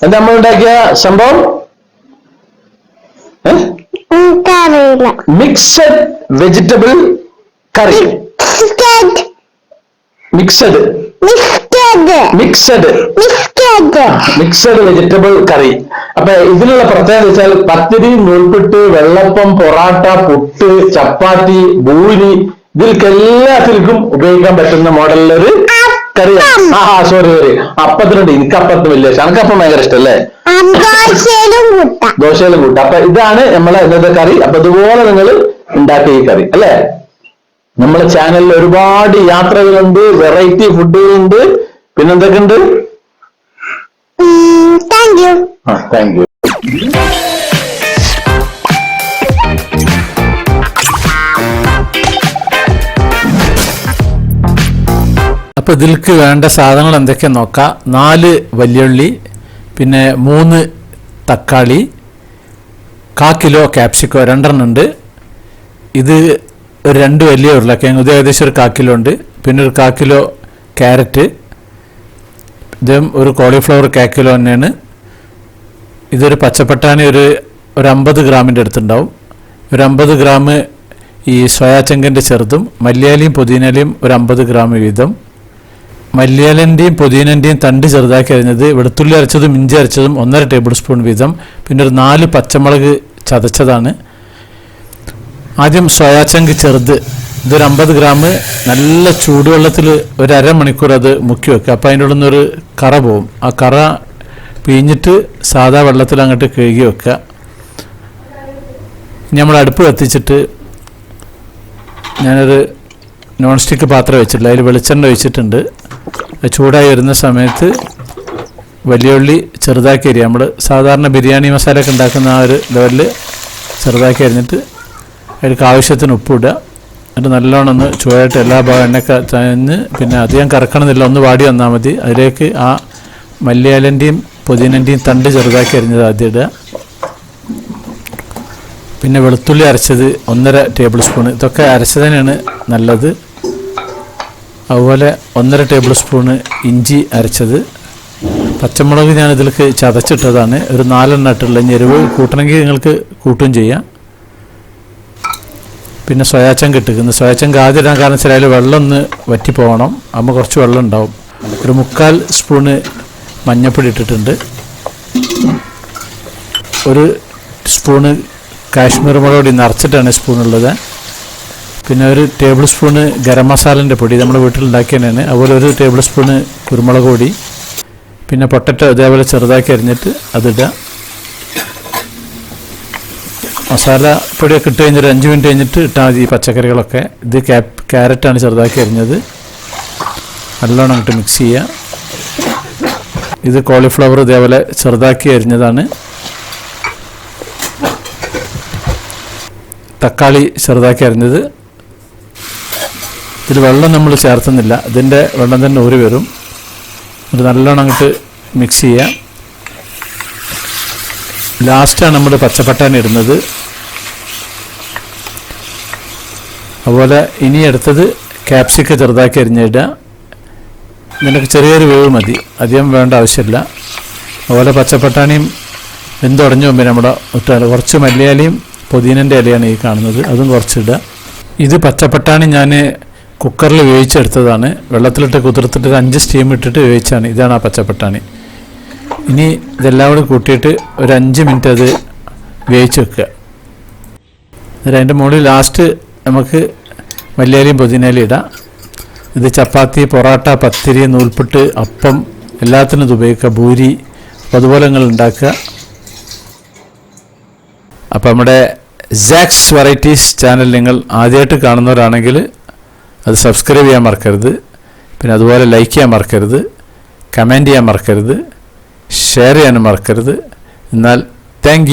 എന്താ നമ്മൾ ഉണ്ടാക്കിയ സംഭവം? Mixed vegetable curry mixed mixed mixed mixed vegetable curry അപ്പൊ ഇതിനുള്ള പ്രത്യേകത വെച്ചാൽ പത്തിരി നൂൽപ്പിട്ട് വെള്ളപ്പം പൊറാട്ട പുട്ട് ചപ്പാത്തി ബൂരി ഇതിൽക്ക് എല്ലാത്തിൽക്കും ഉപയോഗിക്കാൻ പറ്റുന്ന മോഡലിലൊരു ആ സോറി സോറി അപ്പത്തിനുണ്ട്. എനിക്ക് അപ്പത്തിന് വലിയ അനക്കപ്പം ഭയങ്കര ഇഷ്ടല്ലേ? ദോശയിലും കൂട്ട. ദോശയിലും കൂട്ടാം. അപ്പൊ ഇതാണ് നമ്മളെ ഇന്നത്തെ കറി. അപ്പൊ ഇതുപോലെ നിങ്ങൾ ഉണ്ടാക്കിയ ഈ കറി അല്ലേ? നമ്മളെ ചാനലിൽ ഒരുപാട് യാത്രകളുണ്ട് വെറൈറ്റി ഫുഡുകളുണ്ട് പിന്നെന്തൊക്കെയുണ്ട്? താങ്ക് യു ആ താങ്ക് യു അപ്പോൾ ഇതിലേക്ക് വേണ്ട സാധനങ്ങൾ എന്തൊക്കെയാണെന്ന് നോക്കാം. നാല് വലിയുള്ളി പിന്നെ മൂന്ന് തക്കാളി കാ കിലോ ക്യാപ്സിക്കോ രണ്ടെണ്ണം ഉണ്ട്. ഇത് ഒരു രണ്ട് വലിയ ഉരുളക്കിഴങ്ങ് ഇത് ഏകദേശം ഒരു കാ കിലോ ഉണ്ട്. പിന്നെ ഒരു കാ കിലോ ക്യാരറ്റ് ഇതും ഒരു കോളിഫ്ലവർ കാ കിലോ തന്നെയാണ്. ഇതൊരു പച്ചപ്പട്ടാണി ഒരു ഒരു അമ്പത് ഗ്രാമിന്റെ അടുത്തുണ്ടാവും. ഒരു അമ്പത് ഗ്രാം ഈ സോയാചങ്കിന്റെ ചെറുതും മല്ലിയാലിയും പുതിനയിലയും ഒരു അമ്പത് ഗ്രാം വീതം. മല്ലിയിലന്റെയും പുതിയനന്റെയും തണ്ട് ചെറുതാക്കി അരിഞ്ഞത് വെളുത്തുള്ളി അരച്ചതും ഇഞ്ചി അരച്ചതും ഒന്നര ടേബിൾ സ്പൂൺ വീതം. പിന്നെ ഒരു നാല് പച്ചമുളക് ചതച്ചതാണ്. ആദ്യം സോയാചങ്ക് ചെറുത്. ഇതൊരു അമ്പത് ഗ്രാം നല്ല ചൂടുവെള്ളത്തിൽ ഒരു അരമണിക്കൂർ അത് മുക്കി വെക്കുക. അപ്പോൾ അതിന്റെ ഉള്ളിൽ നിന്നൊരു കറ പോവും. ആ കറ പിഴിഞ്ഞിട്ട് സാധാ വെള്ളത്തിൽ അങ്ങോട്ട് കഴുകി വെക്കുക. നമ്മൾ അടുപ്പ് കത്തിച്ചിട്ട് ഞാനൊരു നോൺ സ്റ്റിക്ക് പാത്രം വെച്ചിട്ടില്ല. അതിൽ വെളിച്ചെണ്ണ ഒഴിച്ചിട്ടുണ്ട്. ചൂടായി വരുന്ന സമയത്ത് വലിയ ഉള്ളി ചെറുതാക്കി അരിയുക നമ്മൾ സാധാരണ ബിരിയാണി മസാല ഒക്കെ ഉണ്ടാക്കുന്ന ആ ഒരു ലെവലിൽ ചെറുതാക്കി അരിഞ്ഞിട്ട് അതിലേക്ക് ആവശ്യത്തിന് ഉപ്പിടുക എന്നിട്ട് നല്ലോണം ഒന്ന് ചൂടായിട്ട് എല്ലാ ഭാഗം എണ്ണയൊക്കെ തഞ്ഞ് പിന്നെ അധികം കറക്കണമെന്നില്ല ഒന്ന് വാടി വന്നാൽ മതി. അതിലേക്ക് ആ മല്ലിയാലന്റെയും പുതിനന്റെയും തണ്ട് ചെറുതാക്കി അരിഞ്ഞത് ആദ്യം ഇടുക. പിന്നെ വെളുത്തുള്ളി അരച്ചത് ഒന്നര ടേബിൾ സ്പൂൺ ഇതൊക്കെ അരച്ചതിനാണ് നല്ലത്. അതുപോലെ ഒന്നര ടേബിൾ സ്പൂണ് ഇഞ്ചി അരച്ചത്. പച്ചമുളക് ഞാൻ ഇതിലേക്ക് ചതച്ചിട്ടതാണ്. ഒരു നാലെണ്ണം ഇട്ടുള്ള ഞെരുവ് കൂട്ടണമെങ്കിൽ നിങ്ങൾക്ക് കൂട്ടുകയും ചെയ്യാം. പിന്നെ സോയാച്ചങ്ക് ഇട്ടിരിക്കുന്നത് സോയാച്ചങ്ക് ആദ്യം ഇടാൻ കാരണം ചില വെള്ളം ഒന്ന് വറ്റി പോകണം അമ്മ കുറച്ച് വെള്ളം ഉണ്ടാവും. ഒരു മുക്കാൽ സ്പൂണ് മഞ്ഞൾപ്പൊടി ഇട്ടിട്ടുണ്ട്. ഒരു സ്പൂണ് കാശ്മീർ മുളക് പൊടി നിറച്ചിട്ടാണ് സ്പൂണുള്ളത് പിന്നെ ഒരു ടേബിൾ സ്പൂണ് ഗരം മസാലന്റെ പൊടി നമ്മുടെ വീട്ടിലുണ്ടാക്കിയ തന്നെയാണ് അതുപോലെ ഒരു ടേബിൾ സ്പൂണ് കുരുമുളക് പൊടി. പിന്നെ പൊട്ടറ്റോ ഇതേപോലെ ചെറുതാക്കി അരിഞ്ഞിട്ട് അതിടുക മസാല പൊടിയൊക്കെ ഇട്ട് കഴിഞ്ഞിട്ട് അഞ്ച് മിനിറ്റ് കഴിഞ്ഞിട്ട് ഇട്ടാൽ മതി ഈ പച്ചക്കറികളൊക്കെ. ഇത് ക്യാ ക്യാരറ്റാണ് ചെറുതാക്കി അരിഞ്ഞത്. നല്ലോണം അങ്ങോട്ട് മിക്സ് ചെയ്യുക ഇത് കോളിഫ്ലവർ ഇതേപോലെ ചെറുതാക്കി അരിഞ്ഞതാണ്. തക്കാളി ചെറുതാക്കി അരിഞ്ഞത്. ഇതിൽ വെള്ളം നമ്മൾ ചേർത്തുന്നില്ല. ഇതിന്റെ വെള്ളം തന്നെ ഒരു വരും. ഇത് നല്ലോണം അങ്ങോട്ട് മിക്സ് ചെയ്യാം. ലാസ്റ്റാണ് നമ്മൾ പച്ചപ്പട്ടാൻ ഇടുന്നത്. അതുപോലെ ഇനി അടുത്തത് ക്യാപ്സിക്ക ചെറുതാക്കി അരിഞ്ഞിടുക. ഇതിനൊക്കെ ചെറിയൊരു വേവ് മതി. അധികം വേണ്ട ആവശ്യമില്ല. അതുപോലെ പച്ചപ്പട്ടാണിയും വെന്തുടഞ്ഞു മുമ്പേ നമ്മുടെ ഒറ്റ കുറച്ച് മല്ലിയാലയും പുതിനന്റെ ഇലയാണ് ഈ കാണുന്നത്. അതും കുറച്ചിടുക. ഇത് പച്ചപ്പട്ടാണി ഞാൻ കുക്കറിൽ വേവിച്ചെടുത്തതാണ്. വെള്ളത്തിലിട്ട് കുതിർത്തിട്ട് അഞ്ച് സ്റ്റീം ഇട്ടിട്ട് വേവിച്ചാണ്. ഇതാണ് ആ പച്ചപ്പട്ടാണി. ഇനി ഇതെല്ലാം കൂടി കൂട്ടിയിട്ട് ഒരു അഞ്ച് മിനിറ്റ് അത് വേവിച്ച് വെക്കുക. എന്നിട്ട് അതിന്റെ മുകളിൽ ലാസ്റ്റ് നമുക്ക് മല്ലിയാലിയും പുതിനയിലയും ഇടാം. ഇത് ചപ്പാത്തി പൊറോട്ട പത്തിരി നൂൽപുട്ട് അപ്പം എല്ലാത്തിനും ഇത് ഉപയോഗിക്കുക. ഭൂരി അതുപോലെ നിങ്ങൾ ഉണ്ടാക്കുക. അപ്പോൾ നമ്മുടെ സാക്സ് വെറൈറ്റീസ് ചാനൽ നിങ്ങൾ ആദ്യമായിട്ട് കാണുന്നവരാണെങ്കിൽ അത് സബ്സ്ക്രൈബ് ചെയ്യാൻ മറക്കരുത്. പിന്നെ അതുപോലെ ലൈക്ക് ചെയ്യാൻ മറക്കരുത്. കമന്റ് ചെയ്യാൻ മറക്കരുത്. ഷെയർ ചെയ്യാനും മറക്കരുത്. എന്നാൽ താങ്ക്